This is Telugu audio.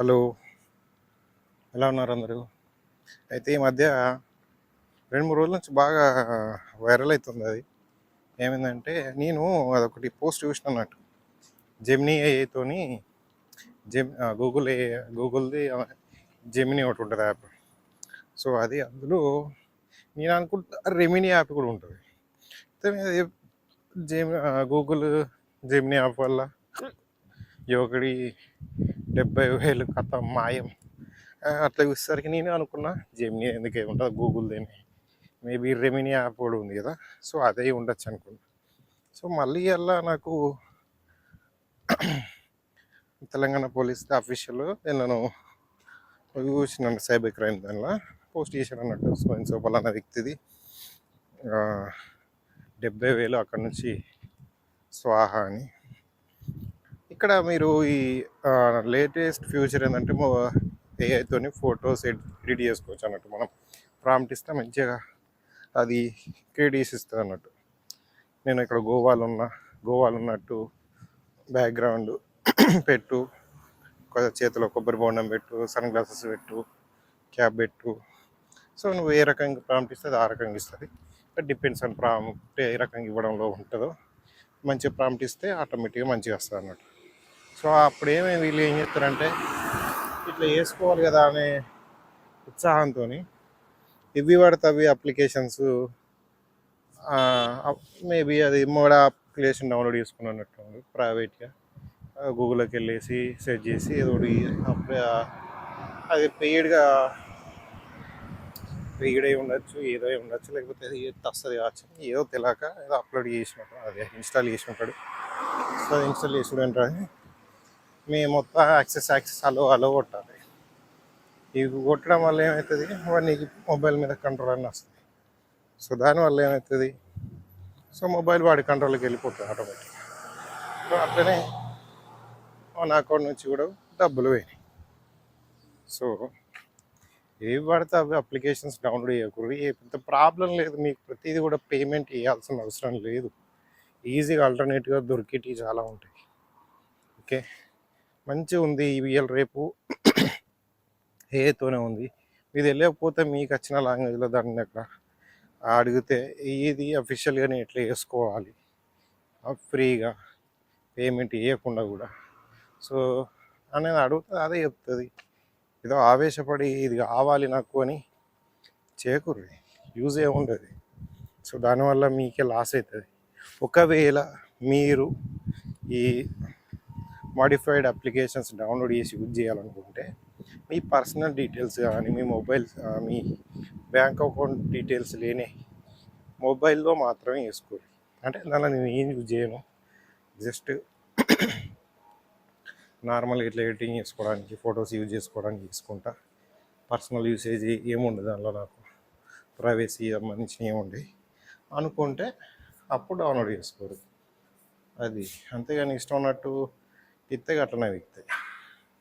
హలో. ఎలా ఉన్నారు అందరూ? అయితే ఈ మధ్య రెండు మూడు రోజుల నుంచి బాగా వైరల్ అవుతుంది అది. ఏమైందంటే నేను అదొకటి పోస్ట్ చూసిన అన్నట్టు. జెమినీ ఏతోని జెమ్ గూగుల్ ఏ గూగుల్ది జెమినీ ఒకటి ఉంటుంది యాప్ సో అది అందులో నేను అనుకుంటా రెమినీ యాప్ కూడా ఉంటుంది. అయితే జెమ్ గూగుల్ జెమినీ యాప్ వల్ల ఒకటి డెబ్బై వేలు కథ మాయం. అట్లా చూసేసరికి నేను అనుకున్నా జెమినీ ఉంటుంది? గూగుల్ గూగుల్దేని మేబీ రెమిని యాప్ కూడా ఉంది కదా సో అదే ఉండొచ్చు అనుకున్నా. సో మళ్ళీ అలా నాకు తెలంగాణ పోలీస్ అఫీషియల్ నేను చూసినాను సైబర్ క్రైమ్ దానిలో పోస్ట్ చేశాను అన్నట్టు. సో ఇంకో పలానా వ్యక్తిది. డెబ్బై వేలు అక్కడ నుంచి స్వాహ అని. ఇక్కడ మీరు ఈ లేటెస్ట్ ఫ్యూచర్ ఏంటంటే ఏఐతోని ఫొటోస్ ఎడిట్ చేసుకోవచ్చు అన్నట్టు మనం. ప్రాంప్ట్ ఇస్తే మంచిగా అది క్రియేట్ ఇస్తుంది అన్నట్టు. నేను ఇక్కడ గోవాలో ఉన్నా గోవాలో ఉన్నట్టు బ్యాక్గ్రౌండ్ పెట్టు చేతిలో కొబ్బరి బోండం పెట్టు సన్ గ్లాసెస్ పెట్టు క్యాప్ పెట్టు. సో నువ్వు ఏ రకంగా ప్రాంప్ట్ ఇస్తే అది ఆ రకంగా ఇస్తుంది. డిపెండ్స్ ఆన్ ప్రాంప్ట్ ఏ రకంగా ఇవ్వడంలో ఉంటుందో మంచిగా ప్రాంప్ట్ ఇస్తే ఆటోమేటిక్గా మంచిగా వస్తుంది అన్నట్టు సో అప్పుడు ఏమి వీళ్ళు ఏం చేస్తారంటే ఇట్లా వేసుకోవాలి కదా అనే ఉత్సాహంతో ఇవి పడితే అవి అప్లికేషన్స్ మేబీ అది మోడ అప్లికేషన్ డౌన్లోడ్ చేసుకున్నట్టు ప్రైవేట్గా. గూగుల్లోకి వెళ్ళేసి సెర్చ్ చేసి ఏదో ఒకటి అది పెయిడ్గా పెయిడ్ అయి ఉండొచ్చు ఏదో అయి ఉండొచ్చు లేకపోతే అది వస్తుంది కావచ్చు ఏదో తెలియక ఏదో అప్లోడ్ చేసినట్టు అదే ఇన్స్టాల్ చేసినట్టు సో అది ఇన్స్టాల్ చేసి ఉంటుంది మీ మొత్తం యాక్సెస్ యాక్సెస్ అలో అలో కొట్టాలి. ఇవి కొట్టడం వల్ల ఏమవుతుంది నీకు మొబైల్ మీద కంట్రోల్ అని వస్తుంది. సో దానివల్ల ఏమవుతుంది సో మొబైల్ వాడి కంట్రోల్కి వెళ్ళిపోతుంది ఆటోమేటిక్ సో అట్లనే మన అకౌంట్ నుంచి కూడా డబ్బులు పోయినాయి. సో ఏవి పడితే అవి అప్లికేషన్స్ డౌన్లోడ్ చేయకూడదు ఏ పెద్ద ప్రాబ్లం లేదు. మీకు ప్రతిదీ కూడా పేమెంట్ చేయాల్సిన అవసరం లేదు. ఈజీగా ఆల్టర్నేటివ్గా దొరికేటివి చాలా ఉంటాయి. ఓకే? మంచిగా ఉంది ఇవాళ రేపు. ఏతోనే ఉంది. ఇది వెళ్ళకపోతే మీకు వచ్చిన లాంగ్వేజ్లో దాన్ని అక్కడ అడిగితే ఇది అఫీషియల్గానే ఎట్లా చేసుకోవాలి? ఫ్రీగా పేమెంట్ ఇవ్వకుండా కూడా. సో అనేది అడుగుతుంది అదే చెప్తుంది. ఏదో ఆవేశపడి ఇది కావాలి నాకు అని చేయకూడదు యూజ్ ఏముండదు సో దానివల్ల మీకే లాస్ అవుతుంది ఒకవేళ మీరు ఈ మాడిఫైడ్ అప్లికేషన్స్ డౌన్లోడ్ చేసి యూజ్ చేయాలనుకుంటే మీ పర్సనల్ డీటెయిల్స్ కానీ మీ మొబైల్ మీ బ్యాంక్ అకౌంట్ డీటెయిల్స్ లేని మొబైల్లో మాత్రమే వేసుకోవాలి అంటే దానిలో నేను ఏం యూజ్ చేయను? జస్ట్ నార్మల్గా ఇట్లా ఎడిటింగ్ చేసుకోవడానికి ఫొటోస్ యూజ్ చేసుకోవడానికి తీసుకుంటా. పర్సనల్ యూసేజ్ ఏముండదు దానిలో నాకు. ప్రైవసీ సంబంధించి ఏముండే అనుకుంటే అప్పుడు డౌన్లోడ్ చేసుకోరు అది అంతేగాని ఇష్టం ఉన్నట్టు ఇస్తే అట్లనే విక్తాయి